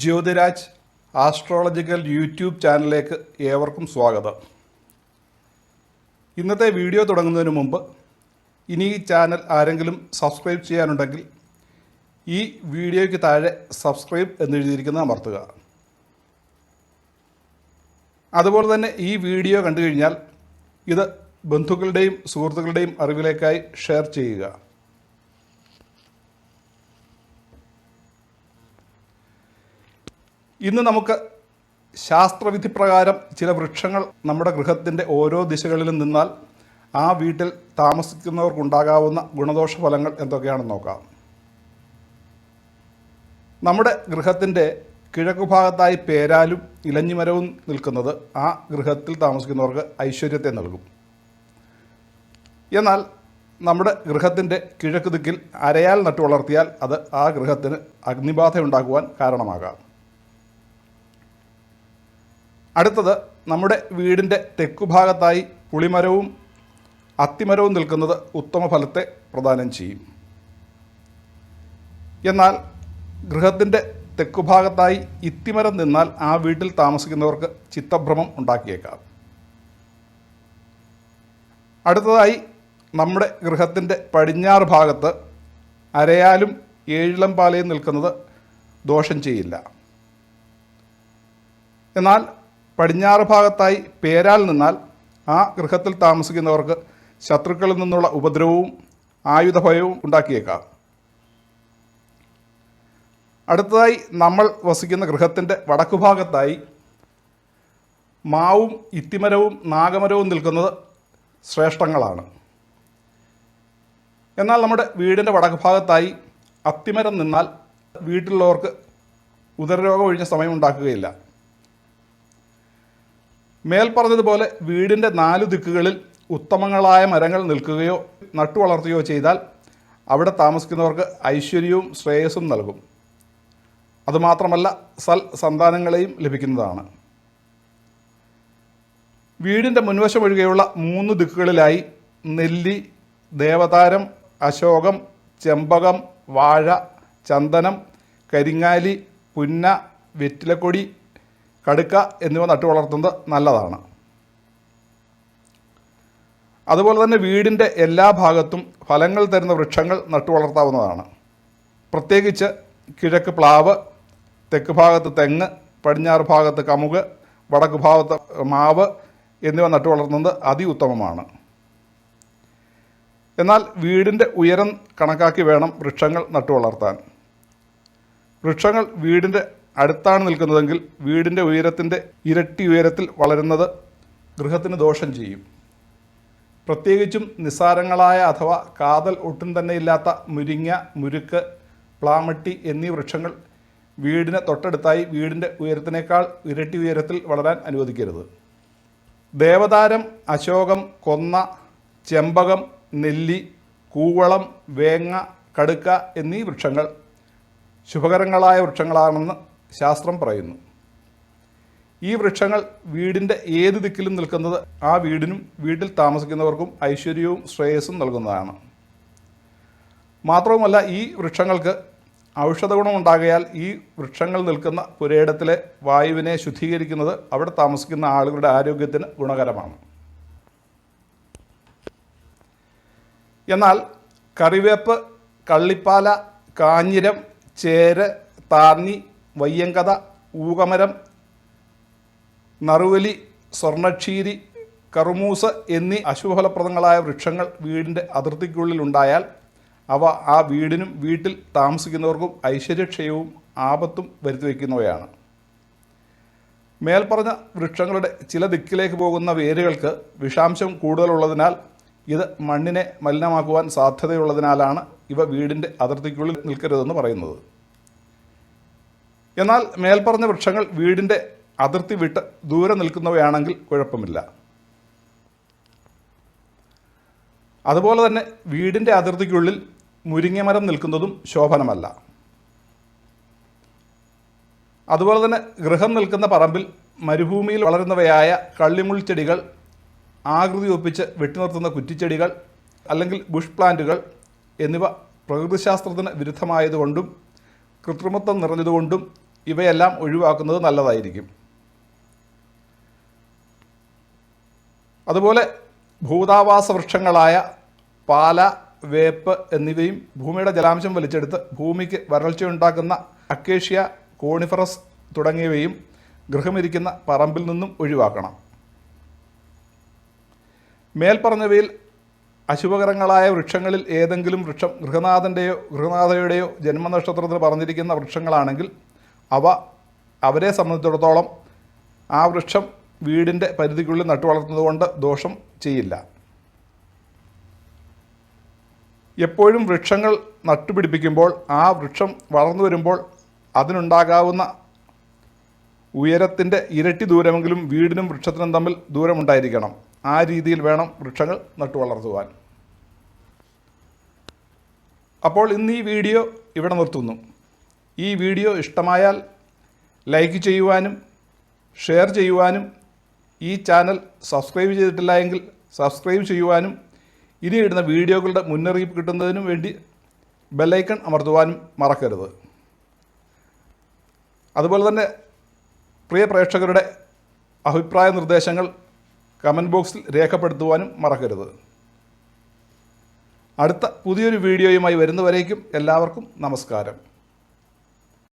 Jyothiraj astrological YouTube ചാനലിലേക്ക് ഏവർക്കും സ്വാഗതം. ഇന്നത്തെ വീഡിയോ തുടങ്ങുന്നതിന് മുമ്പ് ഇനി ഈ ചാനൽ ആരെങ്കിലും സബ്സ്ക്രൈബ് ചെയ്യാനുണ്ടെങ്കിൽ ഈ വീഡിയോയ്ക്ക് താഴെ സബ്സ്ക്രൈബ് എന്നെഴുതിയിരിക്കുന്ന അമർത്തുക. അതുപോലെ തന്നെ ഈ വീഡിയോ കണ്ടു കഴിഞ്ഞാൽ ഇത് ബന്ധുക്കളുടെയും സുഹൃത്തുക്കളുടെയും അറിവിലേക്കായി ഷെയർ ചെയ്യുക. ഇന്ന് നമുക്ക് ശാസ്ത്രവിധി പ്രകാരം ചില വൃക്ഷങ്ങൾ നമ്മുടെ ഗൃഹത്തിന്റെ ഓരോ ദിശകളിലും നിന്നാൽ ആ വീട്ടിൽ താമസിക്കുന്നവർക്കുണ്ടാകാവുന്ന ഗുണദോഷ ഫലങ്ങൾ എന്തൊക്കെയാണെന്ന് നോക്കാം. നമ്മുടെ ഗൃഹത്തിന്റെ കിഴക്ക് ഭാഗത്തായി പേരാലും ഇലഞ്ഞിമരവും നിൽക്കുന്നത് ആ ഗൃഹത്തിൽ താമസിക്കുന്നവർക്ക് ഐശ്വര്യത്തെ നൽകും. എന്നാൽ നമ്മുടെ ഗൃഹത്തിന്റെ കിഴക്ക് ദിക്കിൽ അരയാൽ നട്ടു വളർത്തിയാൽ അത് ആ ഗൃഹത്തിന് അഗ്നിബാധ ഉണ്ടാക്കുവാൻ കാരണമാകാം. അടുത്തത് നമ്മുടെ വീടിന്റെ തെക്കുഭാഗത്തായി പുളിമരവും അത്തിമരവും നിൽക്കുന്നത് ഉത്തമ ഫലത്തെ പ്രദാനം ചെയ്യും. എന്നാൽ ഗൃഹത്തിന്റെ തെക്കുഭാഗത്തായി ഇത്തിമരം നിന്നാൽ ആ വീട്ടിൽ താമസിക്കുന്നവർക്ക് ചിത്തഭ്രമം ഉണ്ടാക്കിയേക്കാം. അടുത്തതായി നമ്മുടെ ഗൃഹത്തിന്റെ പടിഞ്ഞാറ് ഭാഗത്ത് അരയാലും ഏഴിളം പാലയും നിൽക്കുന്നത് ദോഷം ചെയ്യില്ല. എന്നാൽ പടിഞ്ഞാറ് ഭാഗത്തായി പേരാൽ നിന്നാൽ ആ ഗൃഹത്തിൽ താമസിക്കുന്നവർക്ക് ശത്രുക്കളിൽ നിന്നുള്ള ഉപദ്രവവും ആയുധഭയവും ഉണ്ടാക്കിയേക്കാം. അടുത്തതായി നമ്മൾ വസിക്കുന്ന ഗൃഹത്തിന്റെ വടക്കുഭാഗത്തായി മാവും ഇത്തിമരവും നാഗമരവും നിൽക്കുന്നത് ശ്രേഷ്ഠങ്ങളാണ്. എന്നാൽ നമ്മുടെ വീടിന്റെ വടക്കുഭാഗത്തായി അത്തിമരം നിന്നാൽ വീട്ടിലുള്ളവർക്ക് ഉദരരോഗം ഒഴിഞ്ഞ സമയം ഉണ്ടാക്കുകയില്ല. മേൽ പറഞ്ഞതുപോലെ വീടിന്റെ നാലു ദിക്കുകളിൽ ഉത്തമങ്ങളായ മരങ്ങൾ നിൽക്കുകയോ നട്ടുവളർത്തുകയോ ചെയ്താൽ അവിടെ താമസിക്കുന്നവർക്ക് ഐശ്വര്യവും ശ്രേയസ്സും നൽകും. അതുമാത്രമല്ല സൽ സന്താനങ്ങളെയും ലഭിക്കുന്നതാണ്. വീടിന്റെ മുൻവശം ഒഴികെയുള്ള മൂന്ന് ദിക്കുകളിലായി നെല്ലി ദേവതാരം അശോകം ചെമ്പകം വാഴ ചന്ദനം കരിങ്ങാലി പുന്ന വെറ്റിലക്കൊടി കടുക്ക എന്നിവ നട്ടു വളർത്തുന്നത് നല്ലതാണ്. അതുപോലെ തന്നെ വീടിന്റെ എല്ലാ ഭാഗത്തും ഫലങ്ങൾ തരുന്ന വൃക്ഷങ്ങൾ നട്ടു വളർത്താവുന്നതാണ്. പ്രത്യേകിച്ച് കിഴക്ക് പ്ലാവ് തെക്ക് ഭാഗത്ത് തെങ്ങ് പടിഞ്ഞാറ് ഭാഗത്ത് കമുക് വടക്ക് ഭാഗത്ത് മാവ് എന്നിവ നട്ടു വളർത്തുന്നത് അതിഉത്തമമാണ് എന്നാൽ വീടിന്റെ ഉയരം കണക്കാക്കി വേണം വൃക്ഷങ്ങൾ നട്ടു വളർത്താൻ. വൃക്ഷങ്ങൾ വീടിന്റെ അടുത്താണ് നിൽക്കുന്നതെങ്കിൽ വീടിന്റെ ഉയരത്തിന്റെ ഇരട്ടി ഉയരത്തിൽ വളരുന്നത് ഗൃഹത്തിന് ദോഷം ചെയ്യും. പ്രത്യേകിച്ചും നിസ്സാരങ്ങളായ അഥവാ കാതൽ ഒട്ടും തന്നെ ഇല്ലാത്ത മുരിങ്ങ മുരുക്ക് പ്ലാമട്ടി എന്നീ വൃക്ഷങ്ങൾ വീടിന് തൊട്ടടുത്തായി വീടിന്റെ ഉയരത്തിനേക്കാൾ ഇരട്ടി ഉയരത്തിൽ വളരാൻ അനുവദിക്കരുത്. ദേവതാരം അശോകം കൊന്ന ചെമ്പകം നെല്ലി കൂവളം വേങ്ങ കടുക്ക എന്നീ വൃക്ഷങ്ങൾ ശുഭകരങ്ങളായ വൃക്ഷങ്ങളാണെന്ന് ശാസ്ത്രം പറയുന്നു. ഈ വൃക്ഷങ്ങൾ വീടിന്റെ ഏത് ദിക്കിലും നിൽക്കുന്നത് ആ വീടിനും വീട്ടിൽ താമസിക്കുന്നവർക്കും ഐശ്വര്യവും ശ്രേയസ്സും നൽകുന്നതാണ്. മാത്രവുമല്ല ഈ വൃക്ഷങ്ങൾക്ക് ഔഷധ ഗുണമുണ്ടാകയാൽ ഈ വൃക്ഷങ്ങൾ നിൽക്കുന്ന പുരയിടത്തിലെ വായുവിനെ ശുദ്ധീകരിക്കുന്നത് അവിടെ താമസിക്കുന്ന ആളുകളുടെ ആരോഗ്യത്തിന് ഗുണകരമാണ്. എന്നാൽ കറിവേപ്പ് കള്ളിപ്പാല കാഞ്ഞിരം ചേര താർന്നി വയ്യങ്കത ഊകമരം നറുവലി സ്വർണക്ഷീരി കറുമൂസ് എന്നീ അശുഭഫലപ്രദങ്ങളായ വൃക്ഷങ്ങൾ വീടിന്റെ അതിർത്തിക്കുള്ളിൽ ഉണ്ടായാൽ അവ ആ വീടിനും വീട്ടിൽ താമസിക്കുന്നവർക്കും ഐശ്വര്യക്ഷയവും ആപത്തും വരുത്തിവെക്കുന്നവയാണ് മേൽപ്പറഞ്ഞ വൃക്ഷങ്ങളുടെ ചില ദിക്കിലേക്ക് പോകുന്ന വേരുകൾക്ക് വിഷാംശം കൂടുതലുള്ളതിനാൽ ഇത് മണ്ണിനെ മലിനമാക്കുവാൻ സാധ്യതയുള്ളതിനാലാണ് ഇവ വീടിന്റെ അതിർത്തിക്കുള്ളിൽ നിൽക്കരുതെന്ന് പറയുന്നത്. എന്നാൽ മേൽപ്പറഞ്ഞ വൃക്ഷങ്ങൾ വീടിന്റെ അതിർത്തി വിട്ട് ദൂരെ നിൽക്കുന്നവയാണെങ്കിൽ കുഴപ്പമില്ല. അതുപോലെ തന്നെ വീടിന്റെ അതിർത്തിക്കുള്ളിൽ മുരിങ്ങമരം നിൽക്കുന്നതും ശോഭനമല്ല. അതുപോലെ തന്നെ ഗൃഹം നിൽക്കുന്ന പറമ്പിൽ മരുഭൂമിയിൽ വളരുന്നവയായ കള്ളിമുൾ ചെടികൾ ആകൃതി ഒപ്പിച്ച് വെട്ടിനിർത്തുന്ന കുറ്റിച്ചെടികൾ അല്ലെങ്കിൽ ബുഷ് പ്ലാന്റുകൾ എന്നിവ പ്രകൃതിശാസ്ത്രത്തിന് വിരുദ്ധമായതുകൊണ്ടും കൃത്രിമത്വം നിറഞ്ഞതുകൊണ്ടും ഇവയെല്ലാം ഒഴിവാക്കുന്നത് നല്ലതായിരിക്കും. അതുപോലെ ഭൂതാവാസ വൃക്ഷങ്ങളായ പാല വേപ്പ് എന്നിവയും ഭൂമിയുടെ ജലാംശം വലിച്ചെടുത്ത് ഭൂമിക്ക് വരൾച്ചയുണ്ടാക്കുന്ന അക്കേഷ്യ കോണിഫറസ് തുടങ്ങിയവയും ഗൃഹമിരിക്കുന്ന പറമ്പിൽ നിന്നും ഒഴിവാക്കണം. മേൽപ്പറഞ്ഞവയിൽ അശുഭകരങ്ങളായ വൃക്ഷങ്ങളിൽ ഏതെങ്കിലും വൃക്ഷം ഗൃഹനാഥന്റെയോ ഗൃഹനാഥയുടെയോ ജന്മനക്ഷത്രത്തിൽ പറഞ്ഞിരിക്കുന്ന വൃക്ഷങ്ങളാണെങ്കിൽ അവ അവരെ സംബന്ധിച്ചിടത്തോളം ആ വൃക്ഷം വീടിന്റെ പരിധിക്കുള്ളിൽ നട്ടു വളർത്തുന്നതുകൊണ്ട് ദോഷം ചെയ്യില്ല. എപ്പോഴും വൃക്ഷങ്ങൾ നട്ടുപിടിപ്പിക്കുമ്പോൾ ആ വൃക്ഷം വളർന്നു വരുമ്പോൾ അതിനുണ്ടാകാവുന്ന ഉയരത്തിന്റെ ഇരട്ടി ദൂരമെങ്കിലും വീടിനും വൃക്ഷത്തിനും തമ്മിൽ ദൂരമുണ്ടായിരിക്കണം. ആ രീതിയിൽ വേണം വൃക്ഷങ്ങൾ നട്ടുവളർത്തുവാൻ അപ്പോൾ ഇന്ന് ഈ വീഡിയോ ഇവിടെ നിർത്തുന്നു. ഈ വീഡിയോ ഇഷ്ടമായാൽ ലൈക്ക് ചെയ്യുവാനും ഷെയർ ചെയ്യുവാനും ഈ ചാനൽ സബ്സ്ക്രൈബ് ചെയ്തിട്ടില്ല എങ്കിൽ സബ്സ്ക്രൈബ് ചെയ്യുവാനും ഇനി ഇടുന്ന വീഡിയോകളുടെ മുന്നറിയിപ്പ് കിട്ടുന്നതിനും വേണ്ടി ബെല്ലൈക്കൺ അമർത്തുവാനും മറക്കരുത്. അതുപോലെ തന്നെ പ്രിയ പ്രേക്ഷകരുടെ അഭിപ്രായ നിർദ്ദേശങ്ങൾ കമന്റ് ബോക്സിൽ രേഖപ്പെടുത്തുവാനും മറക്കരുത്. അടുത്ത പുതിയൊരു വീഡിയോയുമായി വരുന്നവരേക്കും എല്ലാവർക്കും നമസ്കാരം.